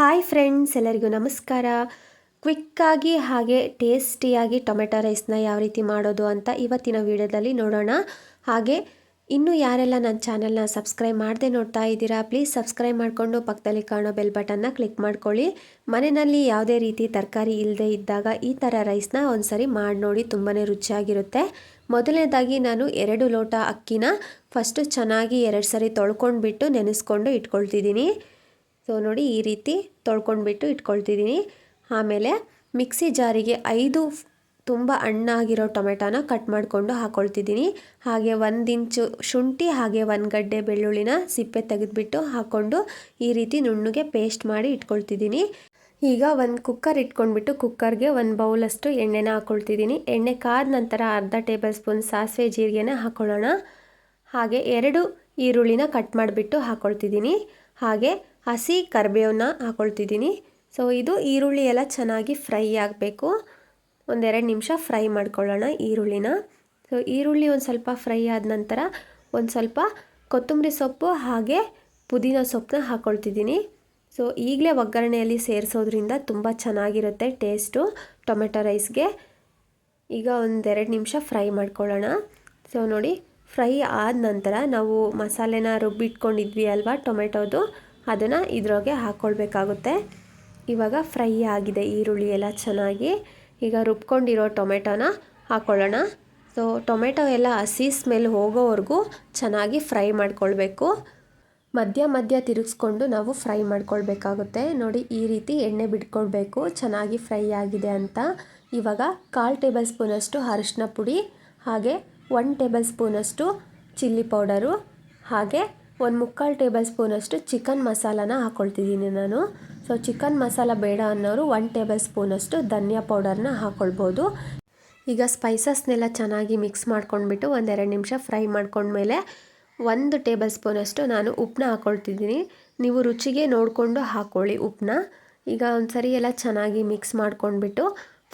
Hi friends ಎಲ್ಲರಿಗೂ ನಮಸ್ಕಾರ. ಕ್ವಿಕ್ಕಾಗಿ ಹಾಗೆ ಟೇಸ್ಟಿಯಾಗಿ ಟೊಮೆಟೊ ರೈಸ್ನ ಯಾವ ರೀತಿ ಮಾಡೋದು ಅಂತ ಇವತ್ತಿನ ವಿಡಿಯೋದಲ್ಲಿ ನೋಡೋಣ. ಹಾಗೆ ಇನ್ನೂ ಯಾರೆಲ್ಲ ನನ್ನ ಚಾನಲ್ನ ಸಬ್ಸ್ಕ್ರೈಬ್ ಮಾಡದೆ ನೋಡ್ತಾ ಇದ್ದೀರಾ ಪ್ಲೀಸ್ ಸಬ್ಸ್ಕ್ರೈಬ್ ಮಾಡಿಕೊಂಡು ಪಕ್ಕದಲ್ಲಿ ಕಾಣೋ ಬೆಲ್ ಬಟನ್ನ ಕ್ಲಿಕ್ ಮಾಡ್ಕೊಳ್ಳಿ. ಮನೆಯಲ್ಲಿ ಯಾವುದೇ ರೀತಿ ತರಕಾರಿ ಇಲ್ಲದೆ ಇದ್ದಾಗ ಈ ಥರ ರೈಸ್ನ ಒಂದ್ಸರಿ ಮಾಡಿ ನೋಡಿ ತುಂಬಾ ರುಚಿಯಾಗಿರುತ್ತೆ. ಮೊದಲನೇದಾಗಿ ನಾನು ಎರಡು ಲೋಟ ಅಕ್ಕಿನ ಫಸ್ಟು ಚೆನ್ನಾಗಿ ಎರಡು ಸರಿ ತೊಳ್ಕೊಂಡ್ಬಿಟ್ಟು ನೆನೆಸ್ಕೊಂಡು ಇಟ್ಕೊಳ್ತಿದ್ದೀನಿ. ಸೊ ನೋಡಿ ಈ ರೀತಿ ತೊಳ್ಕೊಂಡ್ಬಿಟ್ಟು ಇಟ್ಕೊಳ್ತಿದ್ದೀನಿ. ಆಮೇಲೆ ಮಿಕ್ಸಿ ಜಾರಿಗೆ ಐದು ತುಂಬ ಹಣ್ಣಾಗಿರೋ ಟೊಮೆಟೊನ ಕಟ್ ಮಾಡಿಕೊಂಡು ಹಾಕ್ಕೊಳ್ತಿದ್ದೀನಿ ಹಾಗೆ ಒಂದು ಇಂಚು ಶುಂಠಿ, ಹಾಗೆ ಒಂದು ಗಡ್ಡೆ ಬೆಳ್ಳುಳ್ಳಿನ ಸಿಪ್ಪೆ ತೆಗೆದುಬಿಟ್ಟು ಹಾಕ್ಕೊಂಡು ಈ ರೀತಿ ನುಣ್ಣಗೆ ಪೇಸ್ಟ್ ಮಾಡಿ ಇಟ್ಕೊಳ್ತಿದ್ದೀನಿ. ಈಗ ಒಂದು ಕುಕ್ಕರ್ ಇಟ್ಕೊಂಡ್ಬಿಟ್ಟು ಕುಕ್ಕರ್ಗೆ ಒಂದು ಬೌಲಷ್ಟು ಎಣ್ಣೆನ ಹಾಕ್ಕೊಳ್ತಿದ್ದೀನಿ ಎಣ್ಣೆ ಕಾದ ನಂತರ ಅರ್ಧ ಟೇಬಲ್ ಸ್ಪೂನ್ ಸಾಸಿವೆ ಜೀರಿಗೆನ ಹಾಕ್ಕೊಳ್ಳೋಣ ಹಾಗೆ ಎರಡು ಈರುಳ್ಳಿನ ಕಟ್ ಮಾಡಿಬಿಟ್ಟು ಹಾಕ್ಕೊಳ್ತಿದ್ದೀನಿ ಹಾಗೆ ಹಸಿ ಕರಿಬೇವನ್ನ ಹಾಕೊಳ್ತಿದ್ದೀನಿ. ಸೊ ಇದು ಈರುಳ್ಳಿ ಎಲ್ಲ ಚೆನ್ನಾಗಿ ಫ್ರೈ ಆಗಬೇಕು. ಒಂದೆರಡು ನಿಮಿಷ ಫ್ರೈ ಮಾಡ್ಕೊಳ್ಳೋಣ ಈರುಳ್ಳಿನ. ಸೊ ಈರುಳ್ಳಿ ಒಂದು ಸ್ವಲ್ಪ ಫ್ರೈ ಆದ ನಂತರ ಒಂದು ಸ್ವಲ್ಪ ಕೊತ್ತಂಬರಿ ಸೊಪ್ಪು ಹಾಗೆ ಪುದೀನ ಸೊಪ್ಪನ್ನ ಹಾಕ್ಕೊಳ್ತಿದ್ದೀನಿ ಸೊ ಈಗಲೇ ಒಗ್ಗರಣೆಯಲ್ಲಿ ಸೇರಿಸೋದ್ರಿಂದ ತುಂಬ ಚೆನ್ನಾಗಿರುತ್ತೆ ಟೇಸ್ಟು ಟೊಮೆಟೊ ರೈಸ್ಗೆ. ಈಗ ಒಂದೆರಡು ನಿಮಿಷ ಫ್ರೈ ಮಾಡ್ಕೊಳ್ಳೋಣ. ಸೊ ನೋಡಿ ಫ್ರೈ ಆದ ನಂತರ ನಾವು ಮಸಾಲೆನ ರುಬ್ಬಿಟ್ಕೊಂಡಿದ್ವಿ ಅಲ್ವಾ ಟೊಮೆಟೊದು? ಅದನ್ನು ಇದ್ರೊಳಗೆ ಹಾಕ್ಕೊಳ್ಬೇಕಾಗುತ್ತೆ ಇವಾಗ ಫ್ರೈ ಆಗಿದೆ ಈರುಳ್ಳಿ ಎಲ್ಲ ಚೆನ್ನಾಗಿ. ಈಗ ರುಬ್ಕೊಂಡಿರೋ ಟೊಮೆಟೊನ ಹಾಕ್ಕೊಳ್ಳೋಣ ಸೊ ಟೊಮೆಟೊ ಎಲ್ಲ ಹಸಿ ಸ್ಮೆಲ್ ಹೋಗೋವರೆಗೂ ಚೆನ್ನಾಗಿ ಫ್ರೈ ಮಾಡ್ಕೊಳ್ಬೇಕು. ಮಧ್ಯ ಮಧ್ಯ ತಿರುಗಿಸ್ಕೊಂಡು ನಾವು ಫ್ರೈ ಮಾಡ್ಕೊಳ್ಬೇಕಾಗುತ್ತೆ. ನೋಡಿ, ಈ ರೀತಿ ಎಣ್ಣೆ ಬಿಟ್ಕೊಳ್ಬೇಕು. ಚೆನ್ನಾಗಿ ಫ್ರೈ ಆಗಿದೆ ಅಂತ. ಇವಾಗ ಕಾಲು ಟೇಬಲ್ ಸ್ಪೂನಷ್ಟು ಅರಿಶಿನ ಪುಡಿ, ಹಾಗೆ ಒನ್ ಟೇಬಲ್ ಸ್ಪೂನಷ್ಟು ಚಿಲ್ಲಿ ಪೌಡರು, ಹಾಗೆ ಒಂದು ಮುಕ್ಕಾಲು ಟೇಬಲ್ ಸ್ಪೂನಷ್ಟು ಚಿಕನ್ ಮಸಾಲಾನ ಹಾಕ್ಕೊಳ್ತಿದ್ದೀನಿ ನಾನು. ಸೊ ಚಿಕನ್ ಮಸಾಲ ಬೇಡ ಅನ್ನೋರು ಒನ್ ಟೇಬಲ್ ಸ್ಪೂನಷ್ಟು ಧನಿಯಾ ಪೌಡರ್ನ ಹಾಕ್ಕೊಳ್ಬೋದು ಈಗ ಸ್ಪೈಸಸ್ನೆಲ್ಲ ಚೆನ್ನಾಗಿ ಮಿಕ್ಸ್ ಮಾಡ್ಕೊಂಡ್ಬಿಟ್ಟು ಒಂದೆರಡು ನಿಮಿಷ ಫ್ರೈ ಮಾಡ್ಕೊಂಡ್ಮೇಲೆ ಒಂದು ಟೇಬಲ್ ಸ್ಪೂನಷ್ಟು ನಾನು ಉಪ್ಪನ್ನ ಹಾಕ್ಕೊಳ್ತಿದ್ದೀನಿ ನೀವು ರುಚಿಗೆ ನೋಡಿಕೊಂಡು ಹಾಕ್ಕೊಳ್ಳಿ ಉಪ್ಪನ್ನ ಈಗ ಒಂದು ಸರಿ ಎಲ್ಲ ಚೆನ್ನಾಗಿ ಮಿಕ್ಸ್ ಮಾಡ್ಕೊಂಡ್ಬಿಟ್ಟು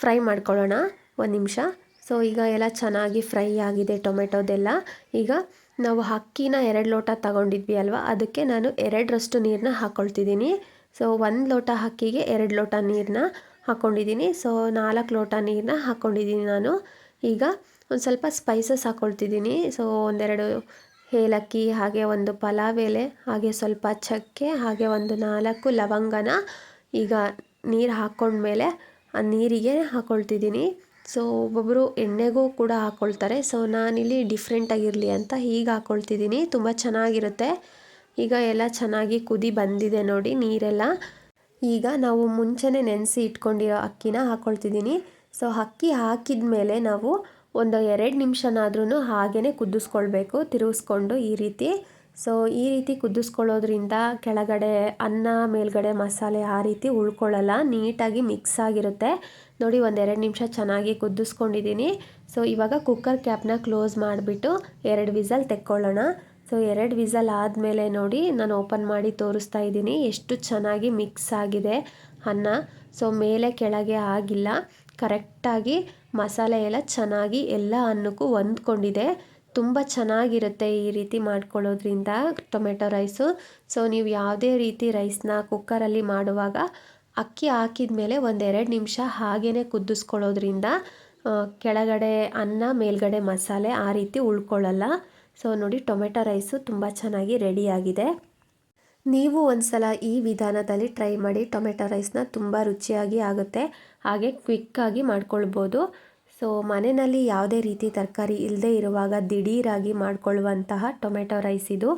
ಫ್ರೈ ಮಾಡ್ಕೊಳ್ಳೋಣ. ಒಂದು ನಿಮಿಷ. ಸೊ ಈಗ ಎಲ್ಲ ಚೆನ್ನಾಗಿ ಫ್ರೈ ಆಗಿದೆ ಟೊಮೆಟೊದೆಲ್ಲ. ಈಗ ನಾವು ಅಕ್ಕಿನ ಎರಡು ಲೋಟ ತಗೊಂಡಿದ್ವಿ ಅಲ್ವಾ? ಅದಕ್ಕೆ ನಾನು ಎರಡರಷ್ಟು ನೀರನ್ನ ಹಾಕ್ಕೊಳ್ತಿದ್ದೀನಿ ಸೊ ಒಂದು ಲೋಟ ಅಕ್ಕಿಗೆ ಎರಡು ಲೋಟ ನೀರನ್ನ ಹಾಕ್ಕೊಂಡಿದ್ದೀನಿ ಸೊ ನಾಲ್ಕು ಲೋಟ ನೀರನ್ನ ಹಾಕ್ಕೊಂಡಿದ್ದೀನಿ ನಾನು. ಈಗ ಒಂದು ಸ್ವಲ್ಪ ಸ್ಪೈಸಸ್ ಹಾಕ್ಕೊಳ್ತಿದ್ದೀನಿ ಸೊ ಒಂದೆರಡು ಏಲಕ್ಕಿ, ಹಾಗೆ ಒಂದು ಪಲಾವ್ ಎಲೆ, ಹಾಗೆ ಸ್ವಲ್ಪ ಚಕ್ಕೆ, ಹಾಗೆ ಒಂದು ನಾಲ್ಕು ಲವಂಗನ ಈಗ ನೀರು ಹಾಕ್ಕೊಂಡ್ಮೇಲೆ ಆ ನೀರಿಗೆ ಹಾಕ್ಕೊಳ್ತಿದ್ದೀನಿ ಸೊ ಒಬ್ಬೊಬ್ಬರು ಎಣ್ಣೆಗೂ ಕೂಡ ಹಾಕ್ಕೊಳ್ತಾರೆ ಸೊ ನಾನಿಲ್ಲಿ ಡಿಫ್ರೆಂಟಾಗಿರಲಿ ಅಂತ ಹೀಗೆ ಹಾಕ್ಕೊಳ್ತಿದ್ದೀನಿ ತುಂಬ ಚೆನ್ನಾಗಿರುತ್ತೆ. ಈಗ ಎಲ್ಲ ಚೆನ್ನಾಗಿ ಕುದಿ ಬಂದಿದೆ ನೋಡಿ ನೀರೆಲ್ಲ. ಈಗ ನಾವು ಮುಂಚೆನೇ ನೆನೆಸಿ ಇಟ್ಕೊಂಡಿರೋ ಅಕ್ಕಿನ ಹಾಕ್ಕೊಳ್ತಿದ್ದೀನಿ ಸೊ ಅಕ್ಕಿ ಹಾಕಿದ ಮೇಲೆ ನಾವು ಒಂದು ಎರಡು ನಿಮಿಷನಾದ್ರೂ ಹಾಗೇ ಕುದಿಸ್ಕೊಳ್ಬೇಕು, ತಿರುಗಿಸ್ಕೊಂಡು ಈ ರೀತಿ. ಸೊ ಈ ರೀತಿ ಕುದಿಸ್ಕೊಳ್ಳೋದ್ರಿಂದ ಕೆಳಗಡೆ ಅನ್ನ, ಮೇಲ್ಗಡೆ ಮಸಾಲೆ ಆ ರೀತಿ ಉಳ್ಕೊಳ್ಳಲ್ಲ, ನೀಟಾಗಿ ಮಿಕ್ಸ್ ಆಗಿರುತ್ತೆ. ನೋಡಿ, ಒಂದೆರಡು ನಿಮಿಷ ಚೆನ್ನಾಗಿ ಕುದಿಸ್ಕೊಂಡಿದ್ದೀನಿ. ಸೊ ಇವಾಗ ಕುಕ್ಕರ್ ಕ್ಯಾಪ್ನ ಕ್ಲೋಸ್ ಮಾಡಿಬಿಟ್ಟು ಎರಡು ವಿಸಲ್ ತೆಕ್ಕೊಳ್ಳೋಣ. ಸೊ ಎರಡು ವಿಸಲ್ ಆದಮೇಲೆ ನೋಡಿ, ನಾನು ಓಪನ್ ಮಾಡಿ ತೋರಿಸ್ತಾ ಇದ್ದೀನಿ ಎಷ್ಟು ಚೆನ್ನಾಗಿ ಮಿಕ್ಸ್ ಆಗಿದೆ ಅನ್ನ. ಸೊ ಮೇಲೆ ಕೆಳಗೆ ಆಗಿಲ್ಲ. ಕರೆಕ್ಟಾಗಿ ಮಸಾಲೆ ಎಲ್ಲ ಚೆನ್ನಾಗಿ ಎಲ್ಲ ಅನ್ನಕ್ಕೂ ಹೊಂದ್ಕೊಂಡಿದೆ. ತುಂಬ ಚೆನ್ನಾಗಿರುತ್ತೆ ಈ ರೀತಿ ಮಾಡ್ಕೊಳ್ಳೋದ್ರಿಂದ ಟೊಮೆಟೊ ರೈಸು. ಸೊ ನೀವು ಯಾವುದೇ ರೀತಿ ರೈಸ್ನ ಕುಕ್ಕರಲ್ಲಿ ಮಾಡುವಾಗ ಅಕ್ಕಿ ಹಾಕಿದ ಮೇಲೆ ಒಂದೆರಡು ನಿಮಿಷ ಹಾಗೇ ಕುದಿಸ್ಕೊಳ್ಳೋದ್ರಿಂದ ಕೆಳಗಡೆ ಅನ್ನ, ಮೇಲ್ಗಡೆ ಮಸಾಲೆ ಆ ರೀತಿ ಉಳ್ಕೊಳ್ಳಲ್ಲ. ಸೊ ನೋಡಿ ಟೊಮೆಟೊ ರೈಸು ತುಂಬ ಚೆನ್ನಾಗಿ ರೆಡಿಯಾಗಿದೆ. ನೀವು ಒಂದು ಸಲ ಈ ವಿಧಾನದಲ್ಲಿ ಟ್ರೈ ಮಾಡಿ, ಟೊಮೆಟೊ ರೈಸ್ನ ತುಂಬ ರುಚಿಯಾಗಿ ಆಗುತ್ತೆ. ಹಾಗೆ ಕ್ವಿಕ್ಕಾಗಿ ಮಾಡ್ಕೊಳ್ಬೋದು. ಸೊ ಮನೆಯಲ್ಲಿ ಯಾವುದೇ ರೀತಿ ತರಕಾರಿ ಇಲ್ಲದೆ ಇರುವಾಗ ದಿಢೀರಾಗಿ ಮಾಡಿಕೊಳ್ಳುವಂತಹ ಟೊಮೆಟೊ ರೈಸ್ ಇದು.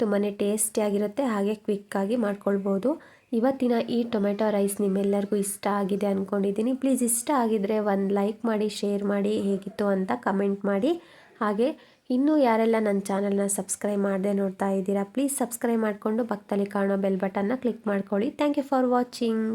ತುಂಬಾ ಟೇಸ್ಟಿಯಾಗಿರುತ್ತೆ ಹಾಗೆ ಕ್ವಿಕ್ಕಾಗಿ ಮಾಡ್ಕೊಳ್ಬೋದು. ಇವತ್ತಿನ ಈ ಟೊಮೆಟೊ ರೈಸ್ ನಿಮ್ಮೆಲ್ಲರಿಗೂ ಇಷ್ಟ ಆಗಿದೆ ಅಂದ್ಕೊಂಡಿದ್ದೀನಿ ಪ್ಲೀಸ್ ಇಷ್ಟ ಆಗಿದರೆ ಒಂದು ಲೈಕ್ ಮಾಡಿ, ಶೇರ್ ಮಾಡಿ, ಹೇಗಿತ್ತು ಅಂತ ಕಮೆಂಟ್ ಮಾಡಿ. ಹಾಗೆ ಇನ್ನೂ ಯಾರೆಲ್ಲ ನನ್ನ ಚಾನಲ್ನ ಸಬ್ಸ್ಕ್ರೈಬ್ ಮಾಡದೆ ನೋಡ್ತಾ ಇದ್ದೀರಾ, ಪ್ಲೀಸ್ ಸಬ್ಸ್ಕ್ರೈಬ್ ಮಾಡಿಕೊಂಡು ಪಕ್ಕದಲ್ಲಿ ಕಾಣೋ ಬೆಲ್ ಬಟನ್ನ ಕ್ಲಿಕ್ ಮಾಡ್ಕೊಳ್ಳಿ. Thank you for watching.